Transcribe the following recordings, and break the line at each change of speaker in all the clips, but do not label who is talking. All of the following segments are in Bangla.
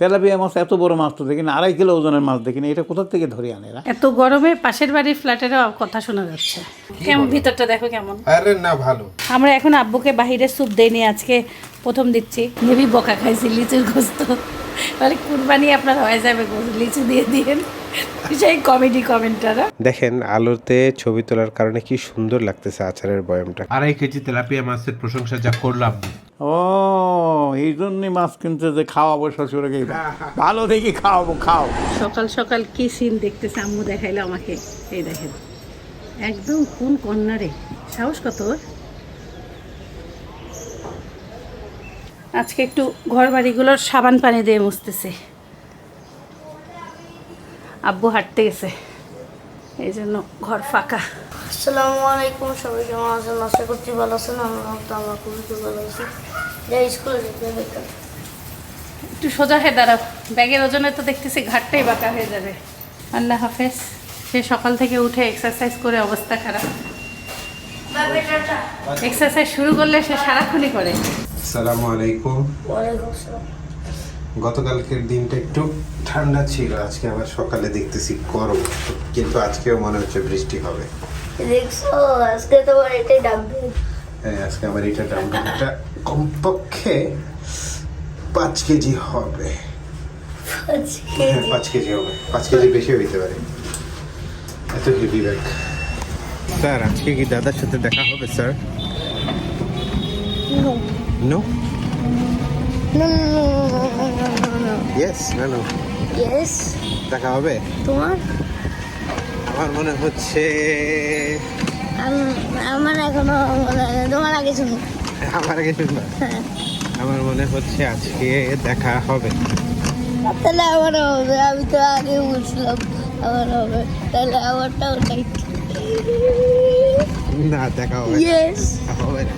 তেলাপিয়া মাছ এত বড় মাছ তো দেখিনি আড়াই কিলো ওজনের মাছ দেখিনি এটা কোথা থেকে ধরে আনে এরা?
এত গরমে পাশের বাড়ির ফ্ল্যাটেরও কথা শোনা যাচ্ছে। কেমন ভিতরটা দেখো কেমন?
আরে না ভালো।
আমরা এখন আব্বুকে বাহিরে স্যুপ দেইনি আজকে প্রথম দিচ্ছি। হেভি বকা খাইছি লিচুর গোস্ত। তাহলে কুরবানি আপনার হয়ে যাবে গোস্ত, লিচু দিয়ে দিয়েন। সেই কমেডি কমেন্টাররা
দেখেন আলোতে ছবি তোলার কারণে কি সুন্দর লাগতেছে আচারের বয়ামটা।
আড়াই কেজি তেলাপিয়া মাছের প্রশংসা যা করলাম।
ও, এই জন্যই মাছ কিনতে যে খাওয়াবো শ্বশুরকে ভালো দেখি খাওয়াবো, খাও।
সকাল সকাল কি সিন দেখতেছে আম্মু দেখাইলো আমাকে? এই দেখেন। একদম কোন কর্নারে সাহস কত? আজকে একটু ঘর বাড়িগুলোর সাবান পানি দিয়ে মুছতেছে। আব্বু হাঁটতে গেছে। এই জন্য ঘর ফাঁকা।
আসসালামু আলাইকুম সবাই কেমন আছেন? আশা করছি ভালো আছেন আমরা তো আমরা খুবই খুব ভালো আছি। যাই স্কুলে যেতে বেকার
একটু সোজা হয়ে দাঁড়াও। ব্যাগের ওজনে তো দেখতেছি ঘাটটাই বাঁকা হয়ে যাবে। আল্লাহ হাফেজ। সে সকাল থেকে উঠে এক্সারসাইজ করে অবস্থা খারাপ। এক্সারসাইজ শুরু করলে সে সারাক্ষণই করে।
আসসালামু আলাইকুম। গতকালকের দিনটা একটু ঠান্ডা ছিল আজকে আবার সকালে দেখতেছি গরম। কিন্তু আজকেও মনে হচ্ছে বৃষ্টি হবে।
দেখছ? আজকে তোমার এটাই ডাকবে
হ্যাঁ আজকে আমার এটা ডাউনটা কমপক্ষে পাঁচ কেজি হবে। হ্যাঁ পাঁচ কেজি হবে। পাঁচ কেজি বেশি হইতে পারে। এত হেভি ব্যাগ স্যার আজকে কি দাদার সাথে দেখা হবে স্যার? নো ইয়েস না নো
ইয়েস
দেখা হবে?
তোমার?
আমার মনে হচ্ছে
আম- আমার এখনও মনে তোমার আগে শুনো।
আমার আগে শুনবা
হ্যাঁ।
আমার মনে হচ্ছে আজকে দেখা হবে।
তাহলে আমার হবে আমি তো আগে বুঝলাম আমার হবে। তাহলে আমারটা ওটাই।
না দেখা হবে হবে না।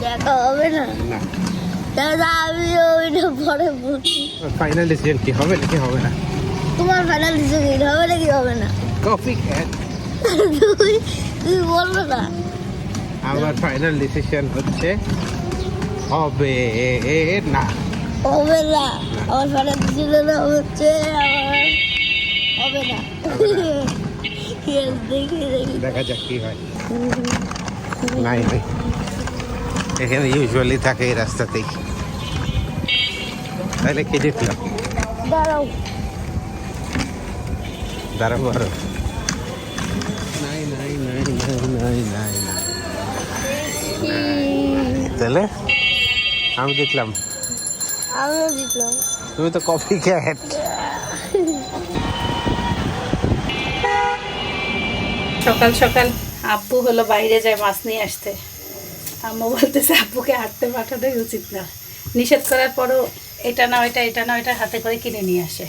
দেখা হবে না?
না।
দাদা আমি ওইটা পরে বলছি
ফাইনাল ডিসিশন কি হবে নাকি হবে না?
তোমার ফাইনাল ডিসিশন হবে নাকি হবে না?
কফি খ্যাট
তুমি তুমি বলবে না।
আমার ফাইনাল ডিসিশন হচ্ছে হবে না।
হবে না। আমার ফাইনাল ডিসিশন হচ্ছে আমার হবে না। দেখি দেখি।
দেখা যাক কি হয়। নাই নাই। এখানে ইউজুয়ালি থাকে এই রাস্তাতেই। তাহলে দিলাম
দাঁড়াও।
দাঁড়াবো আরও। নাই নাই নাই নাই নাই নাই নাই তাহলে? আমি দেখলাম
আমিও জিতলাম।
তুমি তো কফি ক্যাট
সকাল সকাল আব্বু হলো বাইরে যায় মাছ নিয়ে আসতে। আম্মু বলতেছে আব্বুকে হাঁটতে পাঠানোই উচিত না। নিষেধ করার পরও এটা না ওইটা এটা না ওইটা হাতে করে কিনে নিয়ে আসে।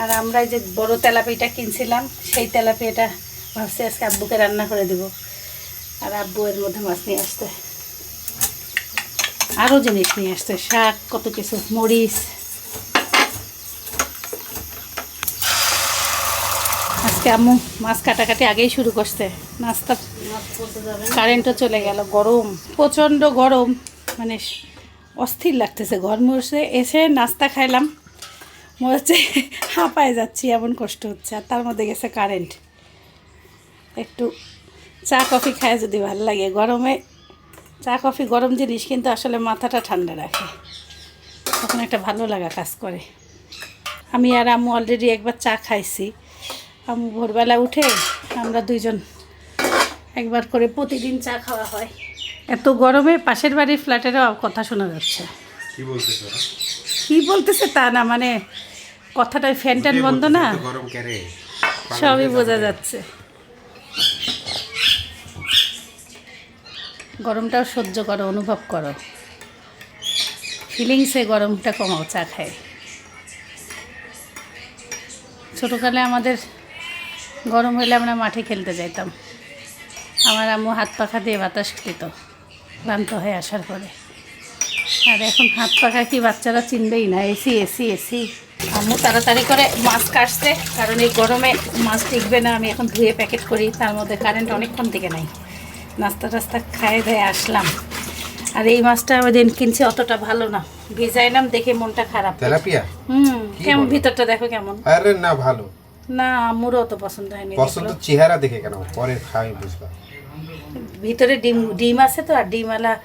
আর আমরা যে বড় তেলাপিটা কিনছিলাম, সেই তেলাপিটা ভাবছি আজকে আব্বুকে রান্না করে দেব। আর আব্বু এর মধ্যে মাছ নিয়ে আসতে আরও জিনিস নিয়ে আসতে শাক, কত কিছু, মরিচ। আজকে আম্মু মাছ কাটাকাটি আগেই শুরু করছে। নাস্তা কারেন্টও চলে গেল, গরম, প্রচণ্ড গরম। মানে অস্থির লাগতেছে, ঘর মরছে এসে নাস্তা খাইলাম। মনে হচ্ছে হাঁপায় যাচ্ছি এমন কষ্ট হচ্ছে। আর তার মধ্যে গেছে কারেন্ট একটু চা কফি খায় যদি ভালো লাগে। গরমে চা কফি গরম জিনিস কিন্তু আসলে মাথাটা ঠান্ডা রাখে। তখন একটা ভালো লাগা কাজ করে। আমি আর আম্মু অলরেডি একবার চা খাইছি। আম্মু ভোরবেলা উঠে আমরা দুইজন একবার করে প্রতিদিন চা খাওয়া হয়। এত গরমে পাশের বাড়ির ফ্ল্যাটেরও কথা শোনা যাচ্ছে।
কি
কি বলতেছে তা না মানে কথাটায় ফ্যান ট্যান বন্ধ না? সবই বোঝা যাচ্ছে। গরমটাও সহ্য করো অনুভব করো। ফিলিংসে গরমটা কমাও চা খায়। ছোটোকালে আমাদের গরম হলে আমরা মাঠে খেলতে যাইতাম। আমার আম্মু হাত পাখা দিয়ে বাতাস খেত ক্লান্ত হয়ে আসার পরে। আর এখন হাত পাখা কি বাচ্চারা চিনবেই না? AC AC AC. আম্মু তাড়াতাড়ি করে মাছ কাটছে কারণ এই গরমে মাছ টিকবে না। আমি এখন ধুয়ে প্যাকেট করি তার মধ্যে কারেন্ট অনেকক্ষণ থেকে নাই। নাস্তা টাস্তা খায়ে দিয়ে আসলাম। আর এই মাছটা ওই দিন কিনছি অতটা ভালো না। ভিজাইলাম দেখে মনটা খারাপ।
তেলাপিয়া?
হুম কেমন? ভিতরটা দেখো কেমন।
আরে না ভালো।
না আমারও অত পছন্দ হয়নি
পছন্দ চেহারা দেখে কেন? পরে খাই বুঝবা
ভিতরে ডিম ডিম আছে তো আর ডিমওয়ালা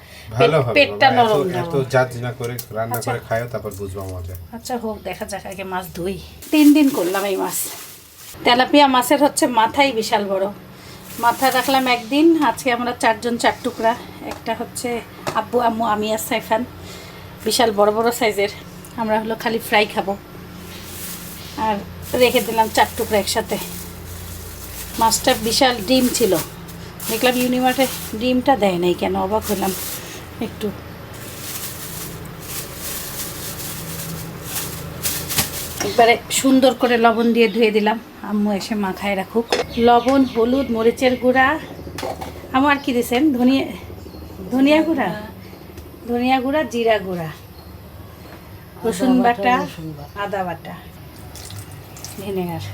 পেটটা নরম
এত- এত
নরম।
না করে রান্না
আচ্ছা।
করে খায়ও তারপর বুঝবা মজা।
আচ্ছা হোক দেখা যাক আগে মাছ ধুই। তিন দিন করলাম এই মাছ। তেলাপিয়া মাছের হচ্ছে মাথাই বিশাল বড়। মাথা রাখলাম একদিন আজকে আমরা চারজন চার টুকরা। একটা হচ্ছে আব্বু আম্মু আমি আর সাইফান। বিশাল বড় বড় সাইজের। আমরা হলো খালি ফ্রাই খাব। আর রেখে দিলাম চার টুকরা একসাথে। মাছটা বিশাল ডিম ছিল। দেখলাম ইউনিমার্টে ডিমটা দেয় নাই কেন অবাক হলাম। একটু। একবারে সুন্দর করে লবণ দিয়ে ধুয়ে দিলাম। আম্মু এসে মাখায় রাখুক। লবণ হলুদ মরিচের গুঁড়া। আমার কি দিয়েছেন ধনিয়া ধনিয়া গুঁড়া? ধনিয়া গুঁড়া জিরা গুঁড়া। রসুন বাটা। আদা বাটা। ভিনেগার।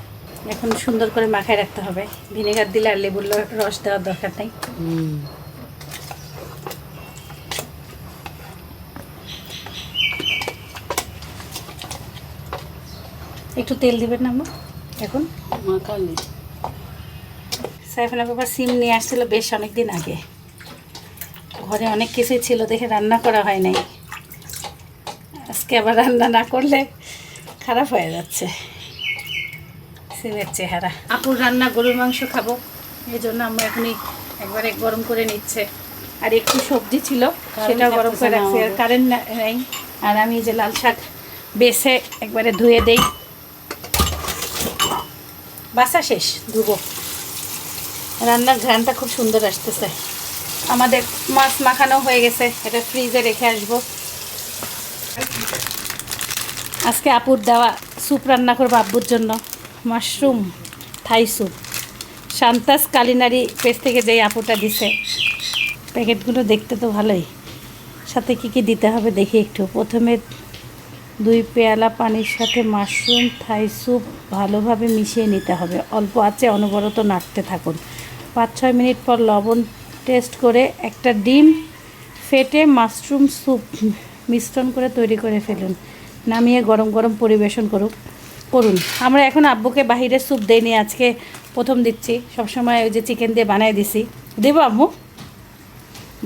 এখন সুন্দর করে মাখায় রাখতে হবে। ভিনেগার দিলে আর লেবুর রস দেওয়ার দরকার নেই। একটু তেল দিবেন না এখন? মাখালি। সাইফানা বাবা সিম নিয়ে আসছিল বেশ অনেক দিন আগে। ঘরে অনেক কিছুই ছিল দেখে রান্না করা হয় নাই। আজকে আবার রান্না না করলে খারাপ হয়ে যাচ্ছে। সিমের চেহারা। আপুর রান্না গরুর মাংস খাব এই জন্য আমরা এখনই একবারে গরম করে নিচ্ছে। আর একটু সবজি ছিল সেটাও গরম করে রাখছি আর কারেন্ট নেই। আর আমি যে লাল শাক বেছে একবারে ধুয়ে দেই। বাসা শেষ ধুবো। রান্নার ঘ্রানটা খুব সুন্দর আসতেছে। আমাদের মাছ মাখানো হয়ে গেছে এটা ফ্রিজে রেখে আসব। আজকে আপুর দেওয়া স্যুপ রান্না করব আব্বুর জন্য। Mushroom, thai soup. Shanta's culinary page থেকে যেই আপুটা দিছে, প্যাকেটগুলো দেখতে তো ভালোই। সাথে কি কি দিতে হবে দেখি একটু। প্রথমে দুই পেয়ালা পানির সাথে মাশরুম, থাই স্যুপ ভালোভাবে মিশিয়ে নিতে হবে। অল্প আছে অনবরত নাড়তে থাকুন। পাঁচ ছয় মিনিট পর লবণ টেস্ট করে একটা ডিম ফেটে মাশরুম স্যুপ মিশ্রণ করে তৈরি করে ফেলুন। নামিয়ে গরম গরম পরিবেশন করুক। করুন। আমরা এখন আব্বুকে বাহিরের স্যুপ দেইনি আজকে প্রথম দিচ্ছি। সবসময় ওই যে চিকেন দিয়ে বানিয়ে দিছি। দেবো আম্মু?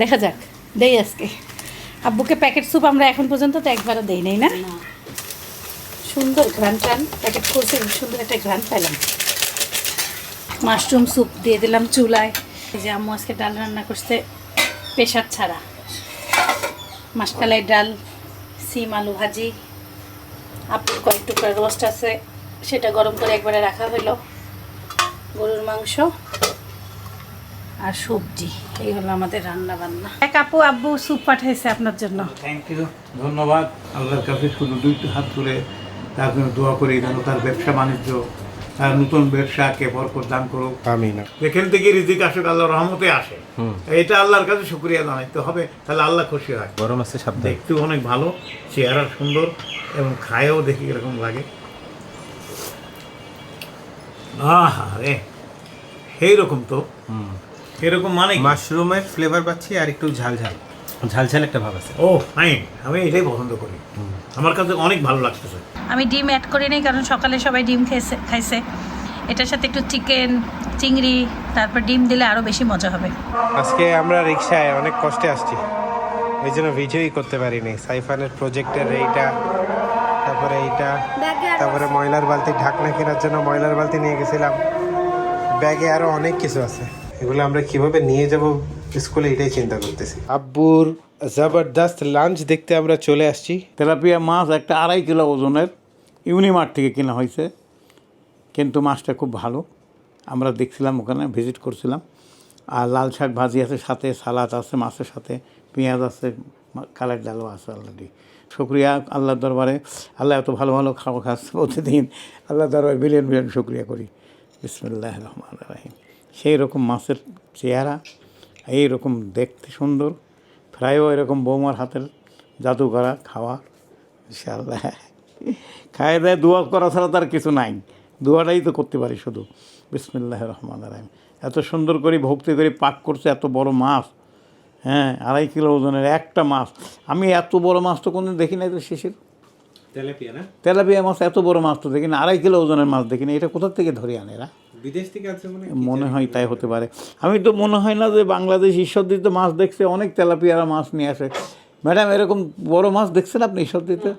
দেখা যাক। দেই আজকে। আব্বুকে প্যাকেট স্যুপ আমরা এখন পর্যন্ত তো একবারও দেই নাই না? সুন্দর ঘ্রান টান প্যাকেট করছে সুন্দর একটা ঘ্রান পেলাম মাশরুম স্যুপ দিয়ে দিলাম চুলায়। এই যে আম্মু আজকে ডাল রান্না করছে প্রেশার ছাড়া। মাসকালাই ডাল সিম আলু ভাজি আপুর কয়েক টুকরা রোস্ট আছে সেটা গরম করে একবারে রাখা হলো গরুর মাংস আর সবজি এই হলো আমাদের রান্না বান্না এক আপু আব্বু স্যুপ পাঠাইছে আপনার জন্য।
থ্যাংক ইউ ধন্যবাদ। আল্লাহর কাছে শুধু দুইটি হাত তুলে তার জন্য দোয়া করি যেন তার ব্যবসা বাণিজ্য তার নতুন ব্যবসাকে বরকত দান করুক।
আমি না
যেখান থেকে রিজিক আসুক আল্লাহর রহমতে আসে। এটা আল্লাহর কাছে শুক্রিয়া জানাইতে হবে তাহলে আল্লাহ খুশি হয়।
গরম আছে সাবধান।
দেখতেও অনেক ভালো চেহারা সুন্দর। এবং খায়ও দেখি এরকম লাগে। আহা রে সেই রকম তো এরকম মানে
মাশরুমের ফ্লেভার পাচ্ছি আর একটু ঝাল ঝাল।
ঝাল ঝাল একটা ভাব আছে।
ও ফাইন আমি এটাই পছন্দ করি। আমার কাছে অনেক ভালো লাগতেছে।
আমি ডিম অ্যাড করি নাই কারণ সকালে সবাই ডিম খেয়েছে খাইছে। এটার সাথে একটু চিকেন চিংড়ি তারপর ডিম দিলে আরও বেশি মজা হবে।
আজকে আমরা রিক্সায় অনেক কষ্টে আসছি। এই জন্য ভিডিওই করতে পারিনি। সাইফানের প্রজেক্টের এইটা তারপরে এইটা তারপরে ময়লার বালতি ঢাকনা কেনার জন্য ময়লার বালতি নিয়ে গেছিলাম। ব্যাগে আরও অনেক কিছু আছে। এগুলো আমরা কীভাবে নিয়ে যাব স্কুলে এটাই চিন্তা করতেছি। আব্বুর জবরদস্ত লাঞ্চ দেখতে আমরা চলে আসছি।
তেলাপিয়া মাছ একটা আড়াই কিলো ওজনের ইউনিমার্ট থেকে কেনা হয়েছে। কিন্তু মাছটা খুব ভালো। আমরা দেখছিলাম ওখানে ভিজিট করছিলাম। আর লাল শাক ভাজি আছে সাথে সালাদ আছে মাছের সাথে পেঁয়াজ আছে কালের ডালও আছে অলরেডি শুক্রিয়া আল্লাহর দরবারে। আল্লাহ এত ভালো ভালো খাবার খাচ্ছে প্রতিদিন। আল্লাহ দরবারে বিলিয়ন বিলিয়ন শুক্রিয়া করি। বিসমুল্লাহ রহমান রাহিম। সেই রকম মাছের চেহারা, এই রকম দেখতে সুন্দর। ফ্রাইও এরকম বৌমার হাতের জাদু করা খাওয়া। ইনশাআল্লাহ। খায় দেয়, দোয়া করা ছাড়া তার কিছু নাই। দোয়াটাই তো করতে পারি শুধু। বিসমুল্লাহ রহমান রাহিম। এত সুন্দর করে ভক্তি করে পাক করছে, এত বড় মাছ। হ্যাঁ আড়াই কিলো ওজনের একটা মাছ। আমি এত বড় মাছ তো কোনোদিন দেখি নাই তো শেষের
তেলাপিয়া না?
তেলাপিয়া মাছ এত বড় মাছ তো দেখি না আড়াই কিলো ওজনের মাছ দেখি না এটা কোথা থেকে ধরে আনে এরা?
বিদেশ থেকে আছে মানে
মনে হয় তাই হতে পারে। আমি তো মনে হয় না যে বাংলাদেশ ঈশ্বরদীতে মাছ দেখছে অনেক তেলাপিয়ারা মাছ নিয়ে আসে। ম্যাডাম এরকম বড় মাছ দেখছেন আপনি ঈশ্বরদীতে?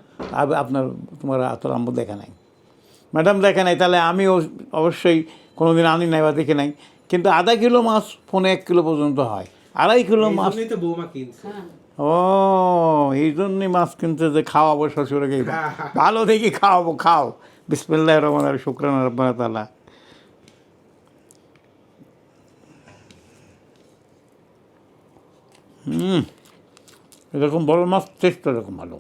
আপনার তোমার তোর আম্মু দেখা নাই। ম্যাডাম দেখে নাই তাহলে আমিও অবশ্যই কোনো দিন আনি নাই বা দেখে নাই। কিন্তু আধা কিলো মাছ পনেরো এক কিলো পর্যন্ত হয়। আড়াই কিলো মাছ।
তো বৌমা কিনছে।
ও এই জন্যই মাছ কিনতে যে খাওয়াবো শ্বশুরকে। ভালো দেখি খাওয়াবো খাও। বিসমিল্লাহ রহমান শুক্রান রব্বানা তালা হুম এরকম বড় মাছ টেস্ট এরকম ভালো।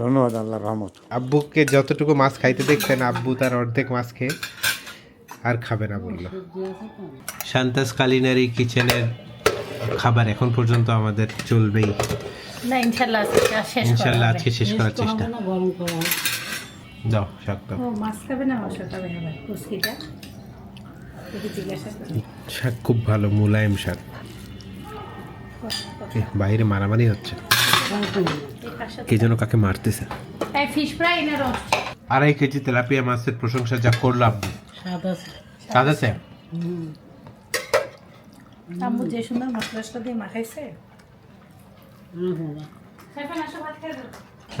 ধন্যবাদ আল্লাহ রহমত।
আব্বুকে যতটুকু মাছ খাইতে দেখছেন আব্বু তার অর্ধেক মাছ খেয়ে আর খাবে না বলল। শান্তাস কালিনারি কিচেনের খাবার এখন পর্যন্ত আমাদের চলবেই।
না ইনশাল্লাহ আজকে শেষ
ইনশাল্লাহ আজকে শেষ করার চেষ্টা। যাও শাক দাও।
ও মাছ খাবে না খাবে কুচকিটা। দেখি জিজ্ঞাসা করি।
শাক খুব ভালো মুলায়েম শাক। বাইরে মারামারি হচ্ছে। কে যেন কাকে মারতেছে। আড়াই কেজি তেলাপিয়া মাছের প্রশংসা যা করল আব্বু স্বাদ আছে।
আম্মু যে সুন্দর মশলাটা দিয়ে মাখাইছে।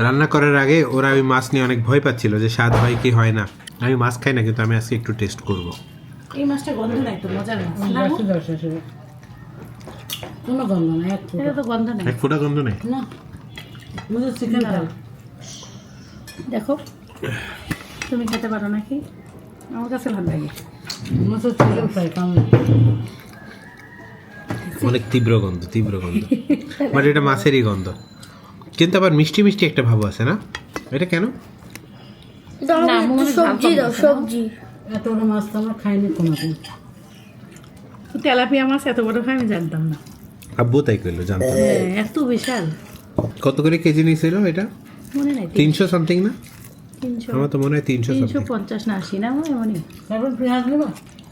রান্না করার আগে ওরা ওই মাছ নিয়ে অনেক ভয় পাচ্ছিল যে স্বাদ হয় কি হয় না। আমি মাছ খাই না কিন্তু আমি আজকে একটু টেস্ট করব।
এই মাছটা গন্ধ নাই তো মজার মাছ। না,
কোনো গন্ধ না এক
এটা তো গন্ধ নাই।
এক ফোঁটা গন্ধ নেই?
না। চিকেন
দেখো। তুমি খেতে পারো নাকি? আমার কাছে ভালো লাগে।
মুঝে চিকেন ফ্রাই কেমন
অনেক তীব্র গন্ধ তীব্র গন্ধ। বাট এটা মাছেরই গন্ধ। কিন্তু আবার মিষ্টি মিষ্টি একটা ভাব আছে না? এটা কেন?
মনে
সবজি দাও
কম?
সবজি।
এত বড় মাছ তো আমরা খাইনি কোনোদিন।
তেলাপিয়া মাছ এত বড় হয় আমি জানতাম না।
আব্বু তাই করল জানতো
হ্যাঁ এত বিশাল।
কত করে কেজি নিয়েছিল এটা?
মনে নাই
তিনশো। সামথিং না? আমার তো মনে হয় তিনশো
তিনশো পঞ্চাশ না আশি না এমনই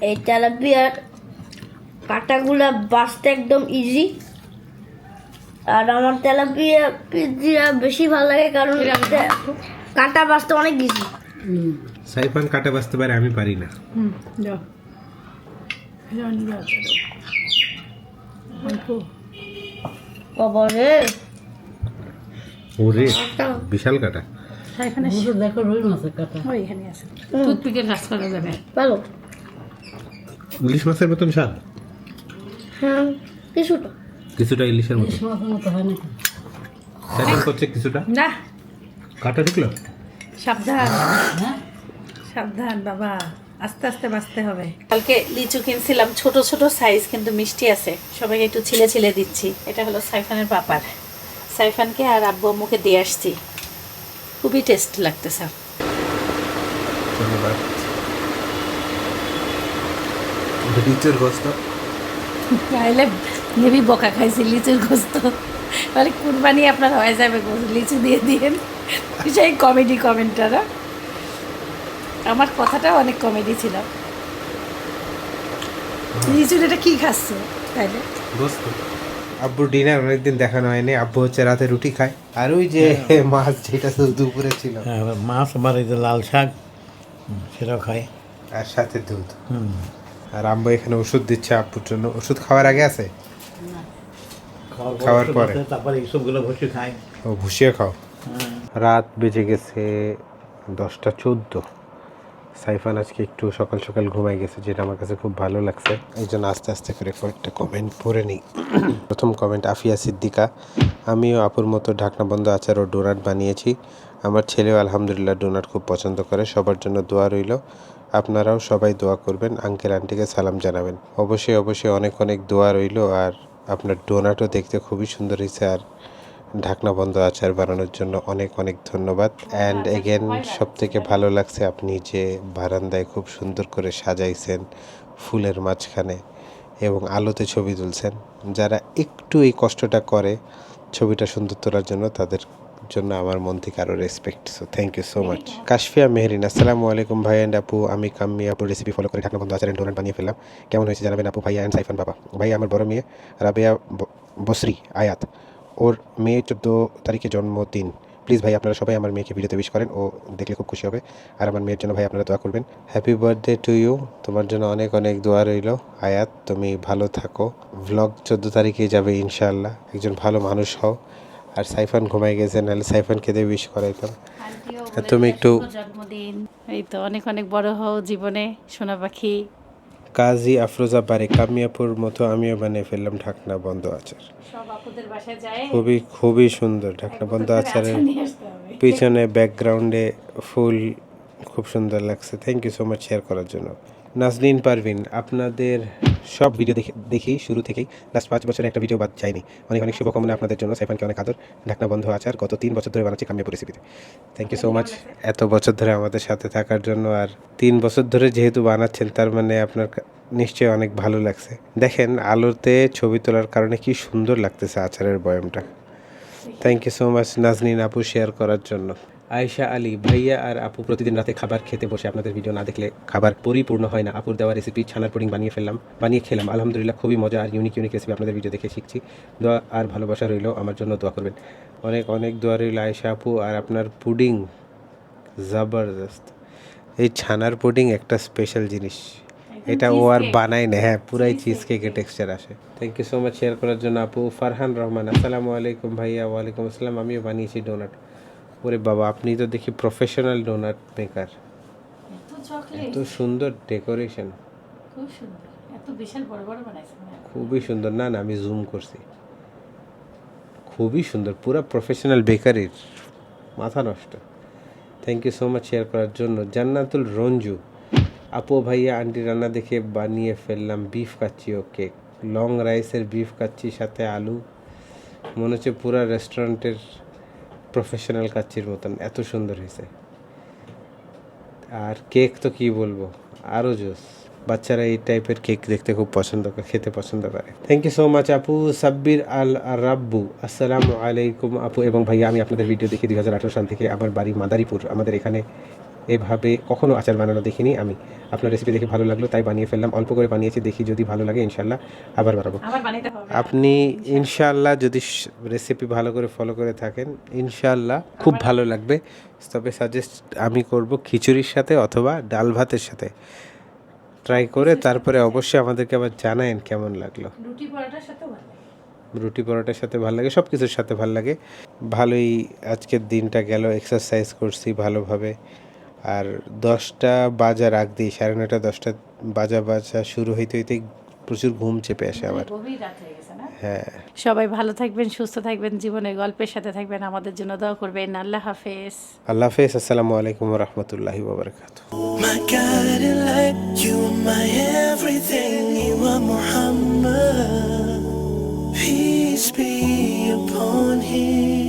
এই তেলাপিয়ার কাটাগুলা বাঁচতে একদম ইজি আর আমার তেলাপিয়া পিজিয়া বেশি ভালো লাগে কারণ কাটা বাঁচতে অনেক ইজি
সাইফান কাটা বাঁচতে পারে আমি পারি না। ওরে বিশাল কাটা।
এখানে
মুঝে দেখো রুই মাছের কাটা
ওই এখানে আছে টুথপিকের কাজ করা যাবে।
ভালো
ইলিশ মাছের মতন স্বাদ?
হ্যাঁ কিছুটা।
কিছুটা ইলিশের মতন
ইলিশ মাছের মতো হয়
সাইফান করছে কিছুটা।
না।
কাটা ঢুকলো
সাবধান।
হ্যাঁ।
সাবধান বাবা। আস্তে আস্তে বাঁচতে হবে। কালকে লিচু কিনছিলাম ছোট ছোট সাইজ কিন্তু মিষ্টি আছে। সবাইকে একটু ছিলে ছিলে দিচ্ছি। এটা হলো সাইফানের পাপার সাইফানকে আর আব্বু আম্মুকে দিয়ে আসছি। খুবই টেস্ট লাগতেছে।
ধন্যবাদ। লিচুর গোস্ত?
তাহলে নেবি বকা খাইছি লিচুর গোস্ত। তাহলে কুরবানি আপনার হয়ে যাবে লিচু দিয়ে দিয়েন। সেই কমেডি কমেন্টারা আমার কথাটাও অনেক কমেডি ছিল। লিচুর এটা কি খাচ্ছ তাইলে
গোস্ত। আব্বুর ডিনার অনেকদিন দেখানো হয়নি। আব্বু হচ্ছে রাতে রুটি খায়। আর ওই যে মাছ যেটা তো দুপুরে ছিল।
হ্যাঁ মাছ আমার এই যে লাল শাক সেটাও খাই
আর সাথে দুধ।
হুম।
আর আম্মু এখানে ওষুধ দিচ্ছে আব্বুর জন্য। ওষুধ খাওয়ার আগে আছে? খাওয়ার পরে।
তারপরে এইসবগুলো বসে খাই
ও ভুষিয়ে খাও। রাত বেজে গেছে দশটা চোদ্দ। সাইফান আজকে একটু সকাল সকাল ঘুমাই গেছে, যেটা আমার কাছে খুব ভালো লাগছে। এই জন্য আস্তে আস্তে করে কয়েকটা কমেন্ট পড়ে নিই। প্রথম কমেন্ট আফিয়া সিদ্দিকা, আমিও আপুর মতো ঢাকনা বন্ধ আচার ও ডোনাট বানিয়েছি। আমার ছেলেও আলহামদুলিল্লাহ ডোনাট খুব পছন্দ করে, সবার জন্য দোয়া রইল। আপনারাও সবাই দোয়া করবেন আঙ্কেল আন্টিকে সালাম জানাবেন। অবশ্যই অবশ্যই অনেক অনেক দোয়া রইল, আর আপনার ডোনাটও দেখতে খুবই সুন্দর হয়েছে, আর ঢাকনা বন্ধ আচার বানানোর জন্য অনেক অনেক ধন্যবাদ। অ্যান্ড এগেন সব থেকে ভালো লাগছে আপনি যে বারান্দায় খুব সুন্দর করে সাজাইছেন ফুলের মাঝখানে এবং আলোতে ছবি তুলছেন। যারা একটু এই কষ্টটা করে ছবিটা সুন্দর তোলার জন্য তাদের জন্য আমার মন থেকে আরও respect so thank you so much Kashfia Mehrin, আসসালামু আলাইকুম ভাই অ্যান্ড আপু। আমি কাম্মি আপুর রেসিপি ফলো করে ঢাকনা বন্ধু আচারের ডোনাট বানিয়ে ফেলাম কেমন হয়েছে জানাবেন আপু ভাইয়া অ্যান্ড সাইফান বাবা। ভাই আমার বড় মেয়ে, রাবেয়া বসরি, আয়াত। ওর মেয়ে চোদ্দ তারিখে জন্মদিন প্লিজ ভাই আপনারা সবাই আমার মেয়েকে ভিডিওতে উইশ করেন ও দেখলে খুব খুশি হবে। আর আমার মেয়ের জন্য ভাই আপনারা দোয়া করবেন। হ্যাপি বার্থডে টু ইউ তোমার জন্য অনেক অনেক দোয়া রইল। আয়াত তুমি ভালো থাকো। ভ্লগ চোদ্দ তারিখে যাবে ইনশাআল্লাহ। একজন ভালো মানুষ হও। আর সাইফান ঘুমাই গেছে নাহলে সাইফানকে দিয়ে উইশ করাইতাম? আর তুমি একটু
জন্মদিন। এই তো অনেক অনেক বড় হও জীবনে সোনা পাখি।
কাজী আফরোজা পারে কামিয়াপুর মতো আমিও বানিয়ে ফেললাম ঢাকনা বন্ধ আচার। খুবই খুবই সুন্দর ঢাকনা বন্ধ আচারের পিছনে ব্যাকগ্রাউন্ডে ফুল খুব সুন্দর লাগছে। Thank you so much share করার জন্য। নাজনীন পারভিন, আপনাদের সব ভিডিও দেখে দেখি, শুরু থেকেই। লাস্ট পাঁচ বছরে একটা ভিডিও বাদ যায়নি। অনেক অনেক শুভকামনা আপনাদের জন্য। সাইফানকে অনেক আদর। ঢাকনা বন্ধ আচার গত তিন বছর ধরে বানাচ্ছি কামিয়াপুর পরিস্থিতিতে। থ্যাংক ইউ সো মাচ এত বছর ধরে আমাদের সাথে থাকার জন্য আর তিন বছর ধরে যেহেতু বানাচ্ছেন, তার মানে আপনার নিশ্চয়ই অনেক ভালো লাগছে। দেখেন, আলোতে ছবি তোলার কারণে কি সুন্দর লাগতেছে আচারের বয়ামটা। Thank you so much Naznin আপু শেয়ার করার জন্য। আয়শা আলী ভাইয়া আর আপু প্রতিদিন রাতে খাবার খেতে বসে। আপনাদের ভিডিও না দেখলে খাবার পরিপূর্ণ হয় না। আপুর দেওয়া রেসিপি ছানার পুডিং বানিয়ে ফেললাম বানিয়ে খেলাম। আলহামদুলিল্লাহ খুবই মজা আর ইউনিক ইউনিক রেসিপি আপনাদের ভিডিও দেখে শিখছি। দোয়া আর ভালোবাসা রইল আমার জন্য দোয়া করবেন। অনেক অনেক দোয়া রইল আয়শা আপু আর আপনার পুডিং। জবরদস্ত। এই ছানার পুডিং একটা স্পেশাল জিনিস। এটা ও আর বানায় না হ্যাঁ পুরাই চিজ কেকের টেক্সচার আসে। Thank you so much share করার জন্য আপু। ফারহান রহমান আসসালামু আলাইকুম ভাইয়া ওয়ালাইকুম আসসালাম। আমিও বানিয়েছি ডোনাট ওরে বাবা আপনি তো দেখি প্রফেশনাল ডোনাট মেকার
এত
সুন্দর ডেকোরেশন
খুব সুন্দর। এত বিশাল বড় বড় বানাইছে
খুবই সুন্দর। না না আমি জুম করছি। খুবই সুন্দর। পুরো প্রফেশনাল বেকারির মাথা নষ্ট। Thank you so much share করার জন্য। জান্নাতুল রঞ্জু। আপু ভাইয়া আন্টি রান্না দেখে বানিয়ে ফেললাম। বিফ কাচ্চি ও কেক লং রাইসের বিফ কাচ্চির সাথে আলু। মনে হচ্ছে পুরো রেস্টুরেন্টের প্রফেশনাল কাচ্চির মতন, এত সুন্দর হয়েছে। আর কেক তো কি বলব আরও জোস। বাচ্চারা এই টাইপের কেক দেখতে খুব পছন্দ করে, খেতে পছন্দ করে। থ্যাংক ইউ সো মাচ আপু, সাব্বির আল রাব্বু। আসসালামু আলাইকুম আপু এবং ভাইয়া, আমি আপনাদের ভিডিও দেখি দুই হাজার আঠারো সাল থেকে আমার বাড়ি মাদারীপুর, আমাদের এখানে এভাবে কখনো আচার বানানো দেখিনি আমি। আপনার রেসিপি দেখে ভালো লাগল তাই বানিয়ে ফেললাম। অল্প করে বানিয়েছি দেখি যদি ভালো লাগে ইনশাল্লাহ আবার বানাবো। আপনি ইনশাল্লাহ যদি রেসিপি ভালো করে ফলো করে থাকেন ইনশাল্লাহ খুব ভালো লাগবে। তবে সাজেস্ট আমি করব খিচুড়ির সাথে অথবা ডাল ভাতের সাথে। ট্রাই করে তারপরে অবশ্যই আমাদেরকে আবার জানায়েন কেমন লাগল।
রুটি পরোটার সাথে।
রুটি পরোটার সাথে ভালো লাগে সব কিছুর সাথে ভালো লাগে। ভালোই আজকের দিনটা গেল এক্সারসাইজ করছি ভালোভাবে। আর দশটা বাজার আগ দিয়ে সাড়ে নয়টা দশটা বাজা বাজা শুরু হইতে হইতে প্রচুর ঘুম চেপে আসে আমার।
হয়ে গেছে না?
হ্যাঁ।
সবাই ভালো থাকবেন সুস্থ থাকবেন জীবনে গল্পের সাথে থাকবেন। আমাদের জন্য দোয়া করবেন। আল্লাহ হাফেজ।
আল্লাহ হাফেজ। আসসালামু আলাইকুম রহমতুল্লাহি বাবরকাতু
My guiding light, you are my everything, you are Muhammad. Peace be upon him.